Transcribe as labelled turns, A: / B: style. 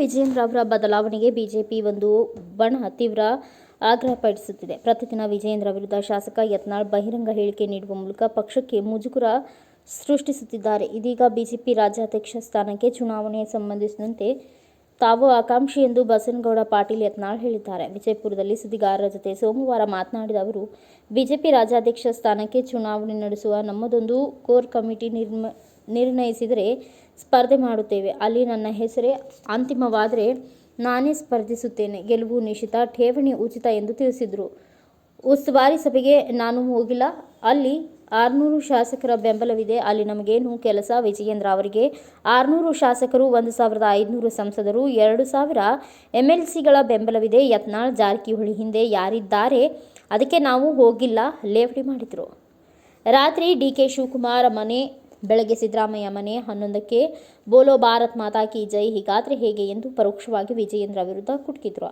A: ವಿಜಯೇಂದ್ರ ಅವರ ಬದಲಾವಣೆಗೆ ಬಿಜೆಪಿ ಒಂದು ಬಣ ತೀವ್ರ ಆಗ್ರಹ ಪಡಿಸುತ್ತಿದೆ. ಪ್ರತಿದಿನ ವಿಜಯೇಂದ್ರ ವಿರುದ್ಧ ಶಾಸಕ ಯತ್ನಾಳ್ ಬಹಿರಂಗ ಹೇಳಿಕೆ ನೀಡುವ ಮೂಲಕ ಪಕ್ಷಕ್ಕೆ ಮುಜುಗುರ ಸೃಷ್ಟಿಸುತ್ತಿದ್ದಾರೆ. ಇದೀಗ ಬಿಜೆಪಿ ರಾಜ್ಯಾಧ್ಯಕ್ಷ ಸ್ಥಾನಕ್ಕೆ ಚುನಾವಣೆ ಸಂಬಂಧಿಸಿದಂತೆ ತಾವು ಆಕಾಂಕ್ಷಿ ಎಂದು ಬಸನಗೌಡ ಪಾಟೀಲ್ ಯತ್ನಾಳ್ ಹೇಳಿದ್ದಾರೆ. ವಿಜಯಪುರದಲ್ಲಿ ಸುದ್ದಿಗಾರರ ಜೊತೆ ಸೋಮವಾರ ಮಾತನಾಡಿದ ಅವರು, ಬಿಜೆಪಿ ರಾಜ್ಯಾಧ್ಯಕ್ಷ ಸ್ಥಾನಕ್ಕೆ ಚುನಾವಣೆ ನಡೆಸುವ ನಮ್ಮದೊಂದು ಕೋರ್ ಕಮಿಟಿ ನಿರ್ಮ, ನಿರ್ಣಯಿಸಿದರೆ ಸ್ಪರ್ಧೆ ಮಾಡುತ್ತೇವೆ. ಅಲ್ಲಿ ನನ್ನ ಹೆಸರೇ ಅಂತಿಮವಾದರೆ ನಾನೇ ಸ್ಪರ್ಧಿಸುತ್ತೇನೆ. ಗೆಲುವು ನಿಶ್ಚಿತ, ಠೇವಣಿ ಉಚಿತ ಎಂದು ತಿಳಿಸಿದರು. ಉಸ್ತುವಾರಿ ಸಭೆಗೆ ನಾನು ಹೋಗಿಲ್ಲ. ಅಲ್ಲಿ ಆರುನೂರು ಶಾಸಕರ ಬೆಂಬಲವಿದೆ. ಅಲ್ಲಿ ನಮಗೇನು ಕೆಲಸ? ವಿಜಯೇಂದ್ರ ಅವರಿಗೆ ಆರುನೂರು ಶಾಸಕರು, ಒಂದು ಸಾವಿರದ ಐದುನೂರು ಸಂಸದರು, ಎರಡು ಸಾವಿರ ಎಂ ಎಲ್ ಸಿಗಳ ಬೆಂಬಲವಿದೆ. ಯತ್ನಾಳ್ ಜಾರಕಿಹೊಳಿ ಹಿಂದೆ ಯಾರಿದ್ದಾರೆ? ಅದಕ್ಕೆ ನಾವು ಹೋಗಿಲ್ಲ. ಲೇವಡಿ ಮಾಡಿದರು. ರಾತ್ರಿ ಡಿ ಕೆ ಶಿವಕುಮಾರ್ ಮನೆ ಬೆಳಗ್ಗೆ ಸಿದ್ದರಾಮಯ್ಯ ಮನೆ ಹನ್ನೊಂದಕ್ಕೆ ಬೋಲೋ ಭಾರತ್ ಮಾತಾ ಕಿ ಜೈ. ಹೀಗಾದ್ರೆ ಹೇಗೆ ಎಂದು ಪರೋಕ್ಷವಾಗಿ ವಿಜಯೇಂದ್ರ ವಿರುದ್ಧ ಕುಟುಕಿದ್ರು.